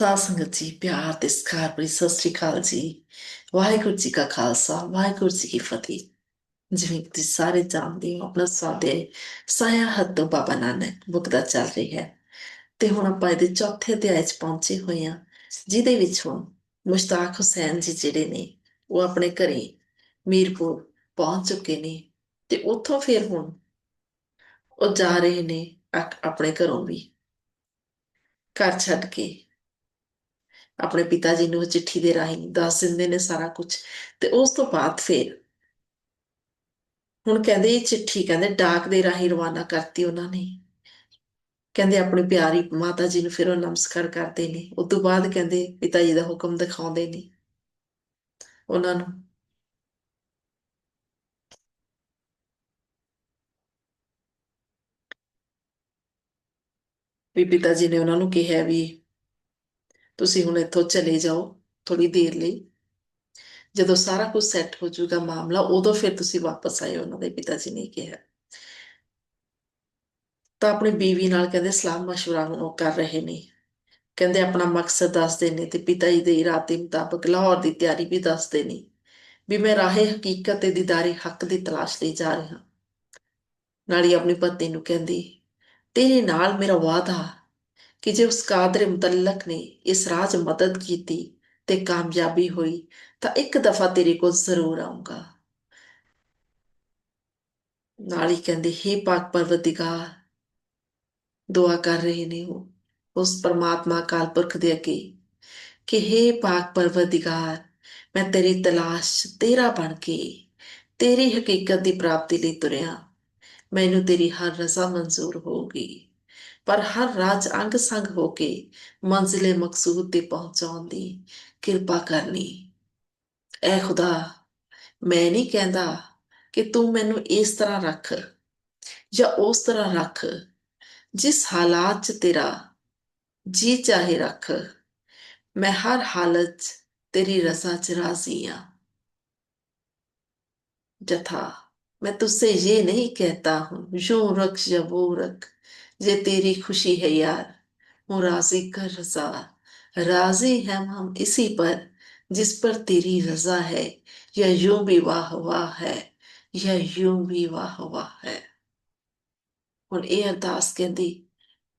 ਸਾਧ ਸੰਗਤ ਜੀ ਪਿਆਰ ਤੇ ਸਤਿਕਾਰ ਭਰੀ ਸਤਿ ਸ੍ਰੀ ਅਕਾਲ ਜੀ। ਵਾਹਿਗੁਰੂ ਜੀ ਕਾ ਖਾਲਸਾ, ਵਾਹਿਗੁਰੂ ਜੀ ਕੀ ਫਤਿਹ। ਜਿਵੇਂ ਕਿ ਤੁਸੀਂ ਸਾਰੇ ਜਾਣਦੇ ਹੋ, ਆਪਣਾ ਸਾਦੇ ਸਾਇਆ ਹੱਥ ਤੋਂ ਬਾਬਾ ਨਾਨਕ ਬੁੱਕ ਚੱਲ ਰਹੀ ਹੈ। ਤੇ ਹੁਣ ਆਪਾਂ ਇਹਦੇ ਚੌਥੇ ਅਧਿਆਇ 'ਚ ਪਹੁੰਚੇ ਹੋਏ ਹਾਂ, ਜਿਹਦੇ ਵਿੱਚ ਹੁਣ ਮੁਸ਼ਤਾਕ ਹੁਸੈਨ ਜੀ ਜਿਹੜੇ ਨੇ, ਉਹ ਆਪਣੇ ਘਰੇ ਮੀਰਪੁਰ ਪਹੁੰਚ ਚੁੱਕੇ ਨੇ ਤੇ ਉੱਥੋਂ ਫਿਰ ਹੁਣ ਉਹ ਜਾ ਰਹੇ ਨੇ ਆਪਣੇ ਘਰੋਂ ਵੀ ਘਰ ਛੱਡ ਕੇ। ਆਪਣੇ ਪਿਤਾ ਜੀ ਨੂੰ ਚਿੱਠੀ ਦੇ ਰਾਹੀਂ ਦੱਸ ਦਿੰਦੇ ਨੇ ਸਾਰਾ ਕੁਝ ਤੇ ਉਸ ਤੋਂ ਬਾਅਦ ਫਿਰ ਹੁਣ ਕਹਿੰਦੇ ਇਹ ਚਿੱਠੀ ਕਹਿੰਦੇ ਡਾਕ ਦੇ ਰਾਹੀਂ ਰਵਾਨਾ ਕਰਤੀ ਉਹਨਾਂ ਨੇ। ਕਹਿੰਦੇ ਆਪਣੇ ਪਿਆਰੀ ਮਾਤਾ ਜੀ ਨੂੰ ਫਿਰ ਉਹ ਨਮਸਕਾਰ ਕਰਦੇ ਨੇ। ਉਸ ਤੋਂ ਬਾਅਦ ਕਹਿੰਦੇ ਪਿਤਾ ਜੀ ਦਾ ਹੁਕਮ ਦਿਖਾਉਂਦੇ ਨੇ ਉਹਨਾਂ ਨੂੰ। ਵੀ ਪਿਤਾ ਜੀ ਨੇ ਉਹਨਾਂ ਨੂੰ ਕਿਹਾ ਵੀ ਤੁਸੀਂ ਹੁਣ ਇੱਥੋਂ ਚਲੇ ਜਾਓ ਥੋੜੀ ਦੇਰ ਲਈ। ਜਦੋਂ ਸਾਰਾ ਕੁਝ ਸੈੱਟ ਹੋ ਜਾਊਗਾ ਮਾਮਲਾ, ਉਦੋਂ ਫਿਰ ਤੁਸੀਂ ਵਾਪਸ ਆਇਓ, ਉਹਨਾਂ ਦੇ ਪਿਤਾ ਜੀ ਨੇ ਕਿਹਾ। ਤਾਂ ਆਪਣੀ ਬੀਵੀ ਨਾਲ ਕਹਿੰਦੇ ਸਲਾਹ ਮਸ਼ਵਰਾ ਉਹ ਕਰ ਰਹੇ ਨੇ। ਕਹਿੰਦੇ, ਆਪਣਾ ਮਕਸਦ ਦੱਸਦੇ ਨੇ ਤੇ ਪਿਤਾ ਜੀ ਦੇ ਇਰਾਦੇ ਮੁਤਾਬਕ ਲਾਹੌਰ ਦੀ ਤਿਆਰੀ ਵੀ ਦੱਸਦੇ ਨੇ ਵੀ ਮੈਂ ਰਾਹੇ ਹਕੀਕਤ ਤੇ ਦੀਦਾਰੇ ਹੱਕ ਦੀ ਤਲਾਸ਼ ਲਈ ਜਾ ਰਿਹਾ ਨਾਲੀ ਆਪਣੀ ਪਤਨੀ ਨੂੰ ਕਹਿੰਦੀ, ਤੇਰੇ ਨਾਲ ਮੇਰਾ ਵਾਅਦਾ ਕਿ ਜੇ ਉਸ ਕਾਦਰ ਮੁਤਲਕ ਨੇ ਇਸ ਰਾਜ ਮਦਦ ਕੀਤੀ ਤੇ ਕਾਮਯਾਬੀ ਹੋਈ, ਤਾਂ ਇੱਕ ਦਫਾ ਤੇਰੇ ਕੋਲ ਜ਼ਰੂਰ ਆਉਂਗਾ ਨਾਲ ਹੀ ਕਹਿੰਦੇ हे ਪਾਕ ਪਰਵਤਿਗਾਰ ਦੁਆ ਕਰ ਰਹੇ ਨੇ ਉਹ ਉਸ ਪਰਮਾਤਮਾ ਕਾਲ ਪੁਰਖ ਦੇ ਅੱਗੇ ਕਿ हे ਪਾਕ ਪਰਵਤਿਗਾਰ ਮੈਂ ਤੇਰੀ ਤਲਾਸ਼ ਤੇਰਾ ਬਣ ਕੇ ਤੇਰੀ ਹਕੀਕਤ ਦੀ ਪ੍ਰਾਪਤੀ ਲਈ ਤੁਰਿਆ। ਮੈਨੂੰ ਤੇਰੀ ਹਰ ਰਜ਼ਾ ਮਨਜ਼ੂਰ ਹੋਗੀ ਪਰ ਹਰ ਰਾਜ ਅੰਗ ਸੰਗ ਹੋ ਕੇ ਮੰਜ਼ਿਲੇ ਮਕਸੂਦ ਤੇ ਪਹੁੰਚਾਉਣ ਦੀ ਕਿਰਪਾ ਕਰਨੀ ਐ ਖੁਦਾ ਮੈਂ ਨਹੀਂ ਕਹਿੰਦਾ ਕਿ ਤੂੰ ਮੈਨੂੰ ਇਸ ਤਰ੍ਹਾਂ ਰੱਖ ਜਾਂ ਉਸ ਤਰ੍ਹਾਂ ਰੱਖ ਜਿਸ ਹਾਲਾਤ 'ਚ ਤੇਰਾ ਜੀ ਚਾਹੇ ਰੱਖ ਮੈਂ ਹਰ ਹਾਲਤ 'ਚ ਤੇਰੀ ਰਜ਼ਾ 'ਚ ਰਾਜ਼ੀ ਹਾਂ जथा मैं तुझसे ये नहीं कहता हूं यूं रख या वो रख ये तेरी खुशी है यार हूं राजी कर रजा राजी है हम इसी पर जिस पर तेरी रजा है या यूं भी वाह वाह है या यूं भी वाह वाह है ਹੁਣ ਇਹ ਅਰਦਾਸ ਕਹਿੰਦੀ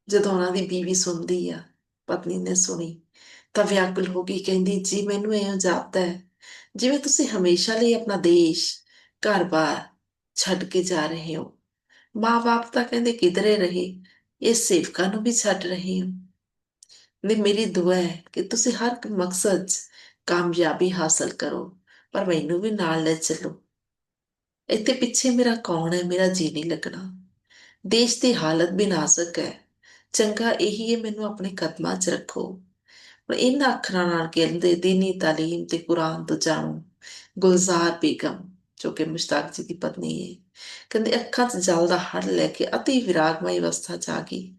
ਜਦੋਂ ਉਹਨਾਂ ਦੀ ਬੀਵੀ ਸੁਣਦੀ ਆ ਪਤਨੀ ਨੇ ਸੁਣੀ ਤਾਂ ਵਿਆਕੁਲ ਹੋ ਗਈ ਕਹਿੰਦੀ ਜੀ ਮੈਨੂੰ ਇਹ ਜਾਪਦਾ ਹੈ ਜਿਵੇਂ ਤੁਸੀਂ ਹਮੇਸ਼ਾ ਲਈ ਆਪਣਾ ਦੇਸ਼ ਘਰ-ਬਾਰ ਛੱਡ ਕੇ ਜਾ ਰਹੇ ਹੋ ਮਾਂ-ਬਾਪ ਤਾਂ ਕਹਿੰਦੇ ਕਿਧਰੇ ਰਹੇ, ਇਹ ਸੇਵਕਾਂ ਨੂੰ ਵੀ ਛੱਡ ਰਹੇ ਹੋ। ਨੇ ਮੇਰੀ ਦੁਆ ਹੈ ਕਿ ਤੁਸੀਂ ਹਰ ਮਕਸਦ 'ਚ ਕਾਮਯਾਬੀ ਹਾਸਲ ਕਰੋ, ਪਰ ਮੈਨੂੰ ਵੀ ਨਾਲ ਲੈ ਚੱਲੋ। ਇੱਥੇ ਪਿੱਛੇ ਮੇਰਾ ਕੌਣ ਹੈ, ਮੇਰਾ ਜੀ ਨਹੀਂ ਲੱਗਣਾ। ਦੇਸ਼ ਦੀ ਹਾਲਤ ਵੀ ਨਾਜ਼ੁਕ ਹੈ। ਚੰਗਾ ਇਹੀ ਹੈ ਮੈਨੂੰ ਆਪਣੇ ਕਦਮਾਂ 'ਚ ਰੱਖੋ। ਹੁਣ ਇਹਨਾਂ ਅੱਖਰਾਂ ਨਾਲ ਕਹਿੰਦੇ ਦੀਨੀ ਤਾਲੀਮ ਤੇ ਕੁਰਾਨ ਤੋਂ ਜਾਣੋ। ਗੁਲਜ਼ਾਰ ਬੇਗਮ, ਜੋ ਕਿ ਮੁਸ਼ਤਾਕ ਜੀ ਦੀ ਪਤਨੀ ਹੈ। ਕਹਿੰਦੇ ਅੱਖਾਂ 'ਚ ਜਲ ਦਾ ਹੜ ਲੈ ਕੇ ਅਤੀ ਵਿਰਾਗਮਈ ਅਵਸਥਾ 'ਚ ਆ ਗਈ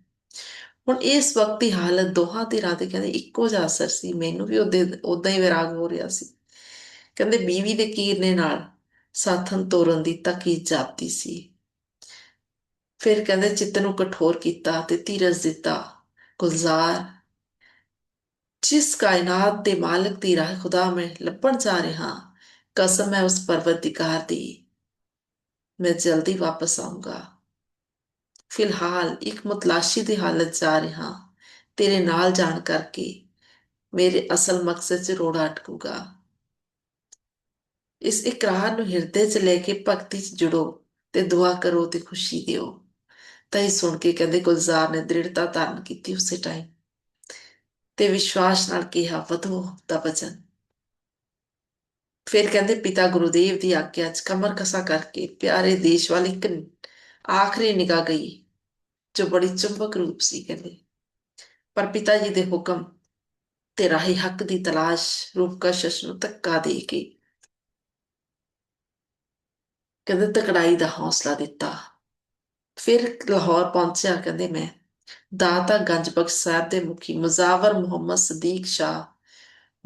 ਹੁਣ ਇਸ ਵਕਤ ਦੀ ਹਾਲਤ ਦੋਹਾਂ ਧਿਰਾਂ ਤੇ ਕਹਿੰਦੇ ਇੱਕੋ ਜਿਹਾ ਅਸਰ ਸੀ, ਮੈਨੂੰ ਵੀ ਉਹਦੇ ਉਦਾਂ ਹੀ ਵਿਰਾਗ ਹੋ ਰਿਹਾ ਸੀ। ਕਹਿੰਦੇ ਬੀਵੀ ਦੇ ਕੀਰਨੇ ਨਾਲ ਸਾਥਨ ਤੋਰਨ ਦੀ ਤਕੀਦ ਜਾਪਦੀ ਸੀ। ਫਿਰ ਕਹਿੰਦੇ ਚਿੱਤ ਨੂੰ ਕਠੋਰ ਕੀਤਾ ਤੇ ਧੀਰਜ ਦਿੱਤਾ, ਗੁਲਜ਼ਾਰ, ਜਿਸ ਕਾਇਨਾਤ ਦੇ ਮਾਲਕ ਦੀ ਰਾਹ ਖੁਦਾ ਮੈਂ ਲੱਭਣ ਜਾ ਰਿਹਾ, ਕਸਮ ਹੈ ਉਸ ਪਰਵਤਿਕਾਰ ਦੀ। ਮੈਂ ਜਲਦੀ ਵਾਪਸ ਆਉਂਗਾ ਫਿਲਹਾਲ ਇੱਕ ਮਤਲਾਸ਼ੀ ਦੀ ਹਾਲਤ ਜਾ ਰਿਹਾ। ਤੇਰੇ ਨਾਲ ਜਾਣ ਕਰਕੇ ਮੇਰੇ ਅਸਲ ਮਕਸਦ 'ਚ ਰੋੜਾ ਅਟਕੂਗਾ। ਇਸ ਇਕਰਾਰ ਨੂੰ ਹਿਰਦੇ 'ਚ ਲੈ ਕੇ ਭਗਤੀ 'ਚ ਜੁੜੋ ਤੇ ਦੁਆ ਕਰੋ ਤੇ ਖੁਸ਼ੀ ਦਿਓ। ਤਾਂ ਇਹ ਸੁਣ ਕੇ ਕਹਿੰਦੇ ਗੁਲਜ਼ਾਰ ਨੇ ਦ੍ਰਿੜਤਾ ਧਾਰਨ ਕੀਤੀ ਉਸੇ ਟਾਈਮ ਤੇ ਵਿਸ਼ਵਾਸ ਨਾਲ ਕਿਹਾ, ਵਧੋ ਦਾ ਵਚਨ ਫਿਰ ਕਹਿੰਦੇ ਪਿਤਾ ਗੁਰੂਦੇਵ ਦੀ ਆਗਿਆ 'ਚ ਕਮਰ ਕਸਾ ਕਰਕੇ ਪਿਆਰੇ ਦੇਸ਼ ਵੱਲ ਇੱਕ ਆਖਰੀ ਨਿਗਾਹ ਗਈ, ਜੋ ਬੜੀ ਚੁੰਬਕ ਰੂਪ ਸੀ ਕਹਿੰਦੇ। ਪਰ ਪਿਤਾ ਜੀ ਦੇ ਹੁਕਮ ਤੇ ਰਾਹੀ ਹੱਕ ਦੀ ਤਲਾਸ਼ ਰੂਪ ਨੂੰ ਧੱਕਾ ਦੇ ਕੇ ਕਹਿੰਦੇ ਤਕੜਾਈ ਦਾ ਹੌਸਲਾ ਦਿੱਤਾ। ਫਿਰ ਲਾਹੌਰ ਪਹੁੰਚਿਆ ਕਹਿੰਦੇ ਮੈਂ, ਦਾਤਾ ਗੰਜ ਬਖਸ਼ ਸਾਹਿਬ ਦੇ ਮੁਖੀ ਮੁਜ਼ਾਵਰ ਮੁਹੰਮਦ ਸਦੀਕ ਸ਼ਾਹ,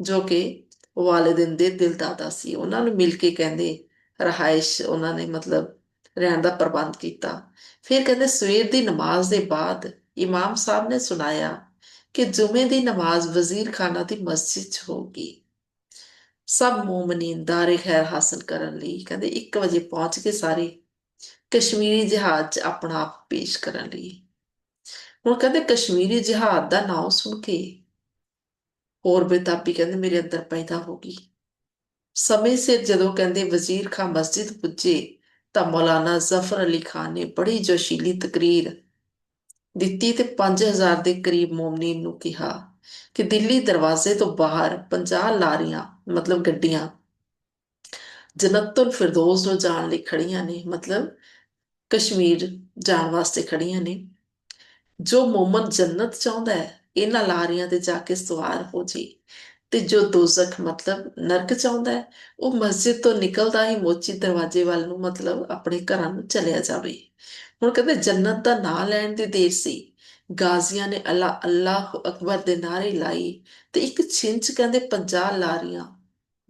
ਜੋ ਕਿ ਵਾਲਿਦਿਨ ਦੇ ਦਿਲ ਦਾਦਾ ਸੀ। ਉਹਨਾਂ ਨੂੰ ਮਿਲ ਕੇ ਕਹਿੰਦੇ, ਰਹਾਇਸ਼ ਉਹਨਾਂ ਨੇ ਮਤਲਬ ਰਹਿਣ ਦਾ ਪ੍ਰਬੰਧ ਕੀਤਾ। ਫਿਰ ਕਹਿੰਦੇ, ਸਵੇਰ ਦੀ ਨਮਾਜ਼ ਦੇ ਬਾਅਦ ਇਮਾਮ ਸਾਹਿਬ ਨੇ ਸੁਣਾਇਆ ਕਿ ਜੁਮੇ ਦੀ ਨਮਾਜ਼ ਵਜ਼ੀਰ ਖਾਨਾ ਦੀ ਮਸਜਿਦ 'ਚ ਹੋਗੀ ਸਭ ਮੂਮਨੀਨ ਦਾਰੇ ਖੈਰ ਹਾਸਲ ਕਰਨ ਲਈ। ਕਹਿੰਦੇ 1 ਵਜੇ ਪਹੁੰਚ ਕੇ ਸਾਰੇ ਕਸ਼ਮੀਰੀ ਜਹਾਜ਼ 'ਚ ਆਪਣਾ ਆਪ ਪੇਸ਼ ਕਰਨ ਲਈ। ਹੁਣ ਕਹਿੰਦੇ, ਕਸ਼ਮੀਰੀ ਜਹਾਜ਼ ਦਾ ਨਾਮ ਸੁਣ ਕੇ ਹੋਰ ਬੇਤਾਬੀ ਕਹਿੰਦੇ ਮੇਰੇ ਅੰਦਰ ਪੈਦਾ ਹੋ ਗਈ। ਸਮੇਂ ਸਿਰ ਜਦੋਂ ਕਹਿੰਦੇ ਵਜ਼ੀਰ ਖਾਂ ਮਸਜਿਦ ਪੁੱਜੇ ਤਾਂ ਮੌਲਾਨਾ ਜ਼ਫਰ ਅਲੀ ਖਾਨ ਨੇ ਬੜੀ ਜੋਸ਼ੀਲੀ ਤਕਰੀਰ ਦਿੱਤੀ ਤੇ 5000 ਦੇ ਕਰੀਬ ਮੂਮਨੀਨ ਨੂੰ ਕਿਹਾ ਕਿ ਦਿੱਲੀ ਦਰਵਾਜ਼ੇ ਤੋਂ ਬਾਹਰ 50 ਲਾਰੀਆਂ, ਮਤਲਬ ਗੱਡੀਆਂ ਜਨਤੁਲ ਫਿਰਦੌਸ ਨੂੰ ਜਾਣ ਲਈ ਖੜੀਆਂ ਨੇ, ਮਤਲਬ ਕਸ਼ਮੀਰ ਜਾਣ ਵਾਸਤੇ ਖੜੀਆਂ ਨੇ। ਜੋ ਮੂਮਨ ਜੰਨਤ ਚਾਹੁੰਦਾ ਹੈ ਇਹਨਾਂ ਲਾਰੀਆਂ ਤੇ ਜਾ ਕੇ ਸਵਾਰ ਹੋ ਜੀ। ਤੇ ਜੋ ਦੋਜ਼ਖ ਮਤਲਬ ਨਰਕ ਚਾਹੁੰਦਾ ਹੈ, ਉਹ ਮਸਜਿਦ ਤੋਂ ਨਿਕਲਦਾ ਹੀ ਮੋਚੀ ਦਰਵਾਜ਼ੇ ਵੱਲ ਨੂੰ ਮਤਲਬ ਆਪਣੇ ਘਰਾਂ ਨੂੰ ਚਲਿਆ ਜਾਵੇ। ਹੁਣ ਕਹਿੰਦੇ ਜੰਨਤ ਦਾ ਨਾਂ ਲੈਣ ਦੀ ਦੇਰ ਸੀ। ਗਾਜ਼ੀਆਂ ਨੇ ਅੱਲਾ, ਅੱਲਾਹ ਅਕਬਰ ਦੇ ਨਾਰੇ ਲਾਈ ਤੇ ਇੱਕ ਛਿੰਚ ਕਹਿੰਦੇ 50 ਲਾਰੀਆਂ,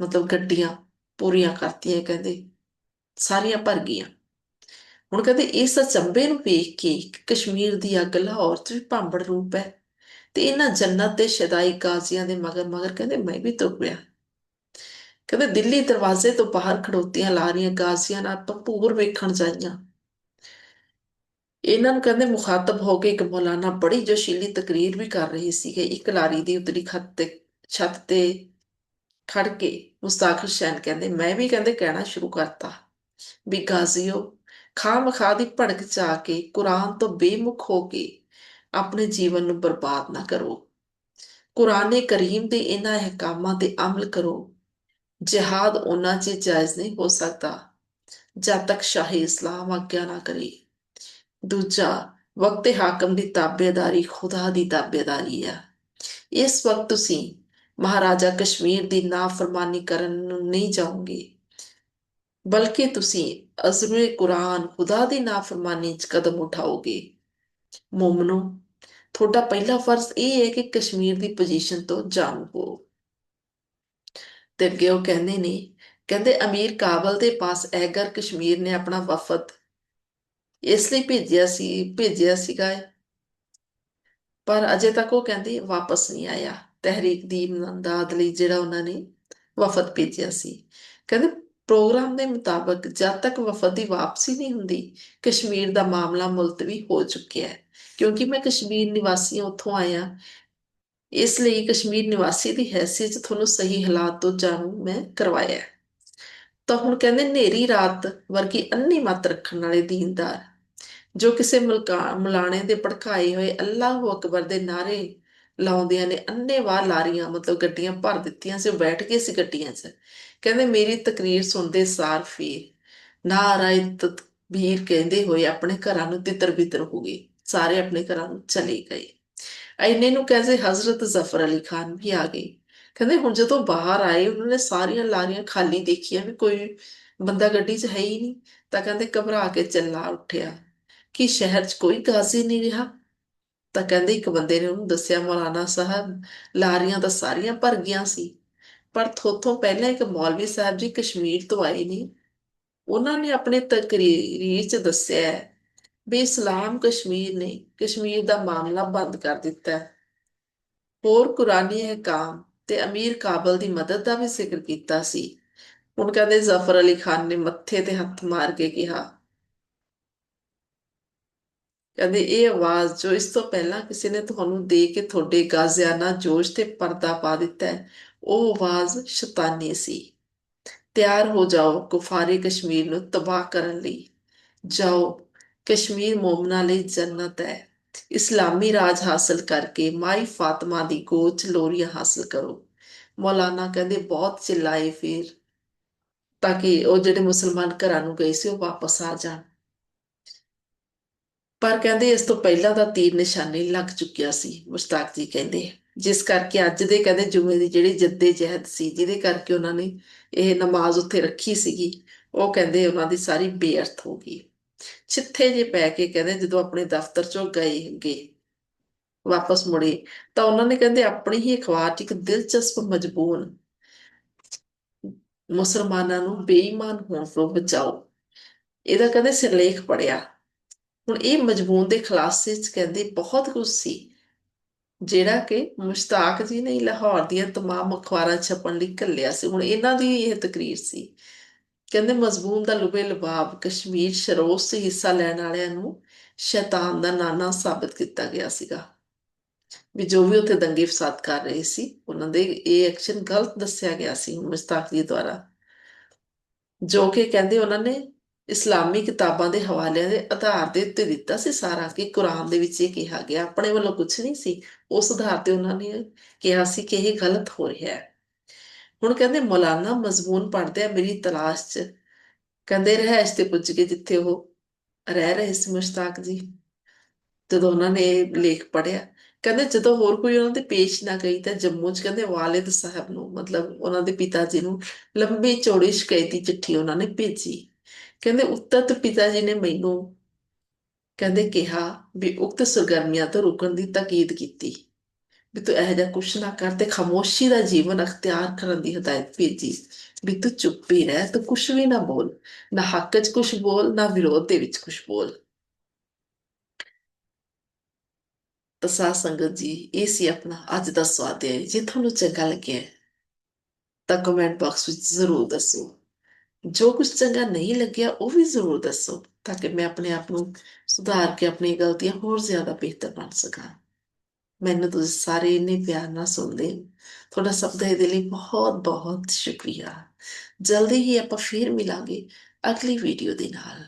ਮਤਲਬ ਗੱਡੀਆਂ ਪੂਰੀਆਂ ਕਰਤੀਆਂ ਕਹਿੰਦੇ, ਸਾਰੀਆਂ ਭਰ ਗਈਆਂ। ਹੁਣ ਕਹਿੰਦੇ ਇਸ ਅਚੰਬੇ ਨੂੰ ਵੇਖ ਕੇ ਕਸ਼ਮੀਰ ਦੀ ਅੱਗ ਲਾਹੌਰ 'ਚ ਵੀ ਭਾਂਬੜ ਰੂਪ ਹੈ। ਤੇ ਇਹਨਾਂ ਜੰਨਤ ਤੇ ਸ਼ਦਾਈ ਗਾਜ਼ੀਆਂ ਦੇ ਮਗਰ ਮਗਰ ਕਹਿੰਦੇ, ਮੈਂ ਵੀ ਤੁਰ ਪਿਆ। ਕਹਿੰਦੇ, ਦਿੱਲੀ ਦਰਵਾਜ਼ੇ ਤੋਂ ਬਾਹਰ ਖੜੋਤੀਆਂ ਲਾਰੀਆਂ ਗਾਜ਼ੀਆਂ ਨਾਲ ਭਰਪੂਰ ਵੇਖਣ ਜਾਈਆਂ। ਇਹਨਾਂ ਨੂੰ ਕਹਿੰਦੇ, ਮੁਖਾਤਬ ਹੋ ਕੇ ਇੱਕ ਮੌਲਾਨਾ ਬੜੀ ਜੋਸ਼ੀਲੀ ਤਕਰੀਰ ਵੀ ਕਰ ਰਹੀ ਸੀ ਕਿ ਇੱਕ ਲਾਰੀ ਦੀ ਉਤਰੀ ਖੱਤ ਤੇ, ਛੱਤ ਤੇ ਖੜ ਕੇ ਮੁਸਤਾਕ ਹੁਸੈਨ ਕਹਿੰਦੇ, ਮੈਂ ਵੀ ਕਹਿੰਦੇ ਕਹਿਣਾ ਸ਼ੁਰੂ ਕਰਤਾ। ਵੀ ਗਾਜ਼ੀਓ ਖਾਮਖਾ ਦੀ ਭੜਕ ਚ ਆ ਕੇ ਕੁਰਾਨ ਤੋਂ ਬੇਮੁਖ ਹੋ ਕੇ ਆਪਣੇ ਜੀਵਨ ਨੂੰ ਬਰਬਾਦ ਨਾ ਕਰੋ। ਕੁਰਾਨੇ ਕਰੀਮ ਦੇ ਇਹਨਾਂ ਅਹਿਕਾਮਾਂ ਤੇ ਅਮਲ ਕਰੋ। ਜਿਹਾਦ ਉਹਨਾਂ 'ਚ ਜਾਇਜ਼ ਨਹੀਂ ਹੋ ਸਕਦਾ, ਜਦ ਤੱਕ ਸ਼ਾਹੀ ਇਸਲਾਮ ਆਗਿਆ ਨਾ ਕਰੇ। ਦੂਜਾ, ਵਕਤ ਹਾਕਮ ਦੀ ਤਾਬੇਦਾਰੀ ਖੁਦਾ ਦੀ ਤਾਬੇਦਾਰੀ ਆ। ਇਸ ਵਕਤ ਤੁਸੀਂ ਮਹਾਰਾਜਾ ਕਸ਼ਮੀਰ ਦੀ ਨਾਫਰਮਾਨੀ ਕਰਨ ਨੂੰ ਨਹੀਂ ਜਾਓਗੇ, ਬਲਕਿ ਤੁਸੀਂ ਅਜ਼ਰੇ ਕੁਰਾਨ ਖੁਦਾ ਦੀ ਨਾਫਰਮਾਨੀ 'ਚ ਕਦਮ ਉਠਾਓਗੇ। ਮੂਮਨੋ ਤੁਹਾਡਾ ਪਹਿਲਾ ਫਰਜ਼ ਇਹ ਹੈ ਕਿ ਕਸ਼ਮੀਰ ਦੀ ਪੋਜੀਸ਼ਨ ਤੋਂ ਜਾਣੂ ਹੋ ਤੇ ਅੱਗੇ ਉਹ ਕਹਿੰਦੇ ਨੇ, ਕਹਿੰਦੇ ਅਮੀਰ ਕਾਬਲ ਦੇ ਪਾਸ ਐਗਰ ਕਸ਼ਮੀਰ ਨੇ ਆਪਣਾ ਵਫਦ ਇਸ ਲਈ ਭੇਜਿਆ ਸੀ, ਭੇਜਿਆ ਸੀਗਾ। ਪਰ ਅਜੇ ਤੱਕ ਉਹ ਕਹਿੰਦੇ ਵਾਪਸ ਨਹੀਂ ਆਇਆ। ਤਹਿਰੀਕ ਦੀ ਇਮਦਾਦ ਲਈ ਜਿਹੜਾ ਉਹਨਾਂ ਨੇ ਵਫਦ ਭੇਜਿਆ ਸੀ। ਕਹਿੰਦੇ ਪ੍ਰੋਗਰਾਮ ਦੇ ਮੁਤਾਬਕ ਜਦ ਤੱਕ ਵਫਦ ਦੀ ਵਾਪਸੀ ਨਹੀਂ ਹੁੰਦੀ, ਕਸ਼ਮੀਰ ਦਾ ਮਾਮਲਾ ਮੁਲਤਵੀ ਹੋ ਚੁੱਕਿਆ ਹੈ। ਕਿਉਂਕਿ ਮੈਂ ਕਸ਼ਮੀਰ ਨਿਵਾਸੀ ਉੱਥੋਂ ਆਇਆ, ਇਸ ਲਈ ਕਸ਼ਮੀਰ ਨਿਵਾਸੀ ਦੀ ਹੈਸੀਅਤ ਤੁਹਾਨੂੰ ਸਹੀ ਹਾਲਾਤ ਤੋਂ ਜਾਣੂ ਮੈਂ ਕਰਵਾਇਆ ਤਾਂ ਹੁਣ ਕਹਿੰਦੇ ਨੇਰੀ ਰਾਤ ਵਰਗੀ ਅੰਨੀ ਮਤ ਰੱਖਣ ਵਾਲੇ ਦੀਨਦਾਰ, ਜੋ ਕਿਸੇ ਮਲਾਣੇ ਦੇ ਭੜਕਾਏ ਹੋਏ ਅੱਲਾਹੁ ਅਕਬਰ ਦੇ ਨਾਰੇ ਲਾਉਂਦਿਆਂ ਨੇ ਅੰਨੇਵਾਹ ਲਾਰੀਆਂ, ਮਤਲਬ ਗੱਡੀਆਂ ਭਰ ਦਿੱਤੀਆਂ ਸੀ ਬੈਠ ਕੇ ਸੀ ਗੱਡੀਆਂ 'ਚ। ਕਹਿੰਦੇ ਮੇਰੀ ਤਕਰੀਰ ਸੁਣਦੇ ਸਾਰ ਫੀਰ ਨਾਰਾਇ ਤਕਬੀਰ ਕਹਿੰਦੇ ਹੋਏ ਆਪਣੇ ਘਰਾਂ ਨੂੰ ਤਿੱਤਰ ਬਿੱਤਰ ਹੋ ਗਏ, ਸਾਰੇ ਆਪਣੇ ਘਰਾਂ ਨੂੰ ਚਲੇ ਗਏ। ਐਨੇ ਨੂੰ ਕਹਿੰਦੇ ਹਜ਼ਰਤ ਜ਼ਫਰ ਅਲੀ ਖਾਨ ਵੀ ਆ ਗਏ। ਕਹਿੰਦੇ ਹੁਣ ਜਦੋਂ ਬਾਹਰ ਆਏ, ਉਹਨਾਂ ਨੇ ਸਾਰੀਆਂ ਲਾਰੀਆਂ ਖਾਲੀ ਦੇਖੀਆਂ ਵੀ ਕੋਈ ਬੰਦਾ ਗੱਡੀ 'ਚ ਹੈ ਹੀ ਨਹੀਂ, ਤਾਂ ਕਹਿੰਦੇ ਘਬਰਾ ਕੇ ਚੱਲਾ ਉੱਠਿਆ। ਕਿ ਸ਼ਹਿਰ 'ਚ ਕੋਈ ਗਾਜ਼ੀ ਨਹੀਂ ਰਿਹਾ? ਤਾਂ ਕਹਿੰਦੇ ਇੱਕ ਬੰਦੇ ਨੇ ਉਹਨੂੰ ਦੱਸਿਆ, ਮੌਲਾਨਾ ਸਾਹਿਬ, ਲਾਰੀਆਂ ਤਾਂ ਸਾਰੀਆਂ ਭਰ ਗਈਆਂ ਸੀ, ਪਰ ਥੋਥੋਂ ਪਹਿਲਾਂ ਇੱਕ ਮੌਲਵੀ ਸਾਹਿਬ ਜੀ ਕਸ਼ਮੀਰ ਤੋਂ ਆਏ ਨੇ। ਉਹਨਾਂ ਨੇ ਆਪਣੇ ਤਕਰੀਰ 'ਚ ਦੱਸਿਆ ਵੀ ਇਸਲਾਮ ਕਸ਼ਮੀਰ ਨੇ ਕਸ਼ਮੀਰ ਦਾ ਮਾਮਲਾ ਬੰਦ ਕਰ ਦਿੱਤਾ ਹੋਰ ਕੁਰਾਨੀ ਹਕਾਮ ਤੇ ਅਮੀਰ ਕਾਬਲ ਦੀ ਮਦਦ ਦਾ ਵੀ ਜ਼ਿਕਰ ਕੀਤਾ ਸੀ। ਹੁਣ ਕਹਿੰਦੇ ਜ਼ਫਰ ਅਲੀ ਖਾਨ ਨੇ ਮੱਥੇ ਤੇ ਹੱਥ ਮਾਰ ਕੇ ਕਿਹਾ ਕਹਿੰਦੇ ਇਹ ਆਵਾਜ਼ ਜੋ ਇਸ ਤੋਂ ਪਹਿਲਾਂ ਕਿਸੇ ਨੇ ਤੁਹਾਨੂੰ ਦੇ ਕੇ ਤੁਹਾਡੇ ਗਾਜ਼ਿਆਨਾ ਜੋਸ਼ ਤੇ ਪਰਦਾ ਪਾ ਦਿੱਤਾ ਹੈ, ਉਹ ਆਵਾਜ਼ ਸ਼ੈਤਾਨੀ ਸੀ। ਤਿਆਰ ਹੋ ਜਾਓ ਕੁਫਾਰੇ ਕਸ਼ਮੀਰ ਨੂੰ ਤਬਾਹ ਕਰਨ ਲਈ। ਜਾਓ, ਕਸ਼ਮੀਰ ਮੋਮਨਾ ਲਈ ਜੰਨਤ ਹੈ। ਇਸਲਾਮੀ ਰਾਜ ਹਾਸਲ ਕਰਕੇ ਮਾਈ ਫਾਤਮਾ ਦੀ ਗੋਦ ਚ ਲੋਰੀਆਂ ਹਾਸਲ ਕਰੋ। ਮੌਲਾਨਾ ਕਹਿੰਦੇ ਬਹੁਤ ਚਿਲਾਏ ਫਿਰ, ਤਾਂ ਕਿ ਉਹ ਜਿਹੜੇ ਮੁਸਲਮਾਨ ਘਰਾਂ ਨੂੰ ਗਏ ਸੀ ਉਹ ਵਾਪਸ ਆ ਜਾਣ। ਪਰ ਕਹਿੰਦੇ ਇਸ ਤੋਂ ਪਹਿਲਾਂ ਦਾ ਤੀਰ ਨਿਸ਼ਾਨੇ ਲੱਗ ਚੁੱਕਿਆ ਸੀ, ਮੁਸਤਾਕ ਜੀ ਕਹਿੰਦੇ। ਜਿਸ ਕਰਕੇ ਅੱਜ ਦੇ ਕਹਿੰਦੇ ਜੁਮੇ ਦੀ ਜਿਹੜੀ ਜੱਦੇ ਜਹਿਦ ਸੀ, ਜਿਹਦੇ ਕਰਕੇ ਉਹਨਾਂ ਨੇ ਇਹ ਨਮਾਜ਼ ਉੱਥੇ ਰੱਖੀ ਸੀਗੀ, ਉਹ ਕਹਿੰਦੇ ਉਹਨਾਂ ਦੀ ਸਾਰੀ ਬੇਅਰਥ ਹੋ ਗਈ। ਛਿੱਥੇ ਜੇ ਪੈ ਕੇ ਕਹਿੰਦੇ ਜਦੋਂ ਆਪਣੇ ਦਫ਼ਤਰ ਚੋਂ ਗਏ ਗਏ ਵਾਪਸ ਮੁੜੇ, ਤਾਂ ਉਹਨਾਂ ਨੇ ਕਹਿੰਦੇ ਆਪਣੀ ਹੀ ਅਖਬਾਰ 'ਚ ਇੱਕ ਦਿਲਚਸਪ ਮਜਬੂਨ ਮੁਸਲਮਾਨਾਂ ਨੂੰ ਬੇਈਮਾਨ ਹੋਣ ਤੋਂ ਬਚਾਓ। ਇਹਦਾ ਕਹਿੰਦੇ ਸਿਰਲੇਖ ਪੜਿਆ ਹੁਣ ਇਹ ਮਜਬੂਨ ਦੇ ਖਲਾਸੇ 'ਚ ਕਹਿੰਦੇ ਬਹੁਤ ਕੁਝ ਸੀ ਜਿਹੜਾ ਕਿ ਮੁਸ਼ਤਾਕ ਜੀ ਨੇ ਲਾਹੌਰ ਦੀਆਂ तमाम ਅਖਬਾਰਾਂ ਛਪਣ ਲਈ ਘੱਲਿਆ ਸੀ ਹੁਣ ਇਹਨਾਂ ਦੀ ਇਹ ਤਕਰੀਰ ਸੀ ਕਹਿੰਦੇ ਮਜ਼ਮੂਨ ਦਾ ਲੁਬੇ ਲਬਾਬ ਕਸ਼ਮੀਰ ਸ਼ਰੋਸ 'ਚ ਹਿੱਸਾ ਲੈਣ ਵਾਲਿਆਂ ਨੂੰ ਸ਼ੈਤਾਨ ਦਾ ਨਾਨਾ ਸਾਬਤ ਕੀਤਾ ਗਿਆ ਸੀਗਾ ਵੀ ਜੋ ਵੀ ਉੱਥੇ ਦੰਗੇ ਫਸਾਦ ਕਰ ਰਹੇ ਸੀ ਉਹਨਾਂ ਦੇ ਇਹ ਐਕਸ਼ਨ ਗਲਤ ਦੱਸਿਆ ਗਿਆ ਸੀ ਮੁਸਤਾਕ ਜੀ ਦੁਆਰਾ ਜੋ ਕਿ ਕਹਿੰਦੇ ਉਹਨਾਂ ਨੇ ਇਸਲਾਮੀ ਕਿਤਾਬਾਂ ਦੇ ਹਵਾਲਿਆਂ ਦੇ ਆਧਾਰ ਦੇ ਉੱਤੇ ਦਿੱਤਾ ਸੀ ਸਾਰਾ ਕਿ ਕੁਰਾਨ ਦੇ ਵਿੱਚ ਇਹ ਕਿਹਾ ਗਿਆ, ਆਪਣੇ ਵੱਲੋਂ ਕੁਝ ਨਹੀਂ ਸੀ। ਉਸ ਆਧਾਰ ਤੇ ਉਹਨਾਂ ਨੇ ਕਿਹਾ ਸੀ ਕਿ ਇਹ ਗਲਤ ਹੋ ਰਿਹਾ ਹੈ। ਹੁਣ ਕਹਿੰਦੇ, ਮੌਲਾਨਾ ਮਜ਼ਮੂਨ ਪੜਦੇ ਆ, ਮੇਰੀ ਤਲਾਸ਼ 'ਚ। ਕਹਿੰਦੇ ਰਹਿਸ਼ ਤੇ ਪੁੱਜ ਕੇ ਜਿੱਥੇ ਉਹ ਰਹਿ ਰਹੇ ਸੀ ਮੁਸ਼ਤਾਕ ਜੀ। ਜਦੋਂ ਉਹਨਾਂ ਨੇ ਲੇਖ ਪੜਿਆ ਕਹਿੰਦੇ, ਜਦੋਂ ਹੋਰ ਕੋਈ ਉਹਨਾਂ ਦੇ ਪੇਸ਼ ਨਾ ਗਈ ਤਾਂ ਜੰਮੂ 'ਚ ਕਹਿੰਦੇ ਵਾਲਿਦ ਸਾਹਿਬ ਨੂੰ, ਮਤਲਬ ਉਹਨਾਂ ਦੇ ਪਿਤਾ ਜੀ ਨੂੰ ਲੰਬੀ ਚੌੜੀ ਸ਼ਿਕਾਇਤੀ ਚਿੱਠੀ ਉਹਨਾਂ ਨੇ ਭੇਜੀ। ਕਹਿੰਦੇ ਉੱਤਤ ਪਿਤਾ ਜੀ ਨੇ ਮੈਨੂੰ ਕਹਿੰਦੇ ਕਿਹਾ ਵੀ ਉਕਤ ਸਰਗਰਮੀਆਂ ਤੋਂ ਰੁਕਣ ਦੀ ਤਾਕੀਦ ਕੀਤੀ। ਵੀ ਤੂੰ ਇਹੋ ਜਿਹਾ ਕੁਛ ਨਾ ਕਰ ਤੇ ਖਾਮੋਸ਼ੀ ਦਾ ਜੀਵਨ ਅਖਤਿਆਰ ਕਰਨ ਦੀ ਹਦਾਇਤ ਭੇਜੀ। ਵੀ ਤੂੰ ਚੁੱਪ ਹੀ ਰਹਿ, ਤੂੰ ਕੁਛ ਵੀ ਨਾ ਬੋਲ, ਨਾ ਹੱਕ 'ਚ ਕੁਛ ਬੋਲ, ਨਾ ਵਿਰੋਧ ਦੇ ਵਿੱਚ ਕੁਛ ਬੋਲ। ਤਾਂ ਸਾਧ ਸੰਗਤ ਜੀ, ਇਹ ਸੀ ਆਪਣਾ ਅੱਜ ਦਾ ਸਵਾਦ ਹੈ। ਜੇ ਤੁਹਾਨੂੰ ਚੰਗਾ ਲੱਗਿਆ ਤਾਂ ਕਮੈਂਟ ਬਾਕਸ ਵਿੱਚ ਜ਼ਰੂਰ ਦੱਸੋ ਜੋ ਕੁਝ ਚੰਗਾ ਨਹੀਂ ਲੱਗਿਆ, ਉਹ ਵੀ ਜ਼ਰੂਰ ਦੱਸੋ, ਤਾਂ ਕਿ ਮੈਂ ਆਪਣੇ ਆਪ ਨੂੰ ਸੁਧਾਰ ਕੇ ਆਪਣੀ ਗਲਤੀਆਂ ਹੋਰ ਜ਼ਿਆਦਾ ਬਿਹਤਰ ਬਣ ਸਕਾਂ। ਮੈਨੂੰ ਤੁਸੀਂ ਸਾਰੇ ਇੰਨੇ ਪਿਆਰ ਨਾਲ ਸੁਣਦੇ ਤੁਹਾਡਾ ਸਭ ਦਾ ਇਹਦੇ ਲਈ ਬਹੁਤ ਬਹੁਤ ਸ਼ੁਕਰੀਆ। ਜਲਦੀ ਹੀ ਆਪਾਂ ਫਿਰ ਮਿਲਾਂਗੇ ਅਗਲੀ ਵੀਡੀਓ ਦੇ ਨਾਲ।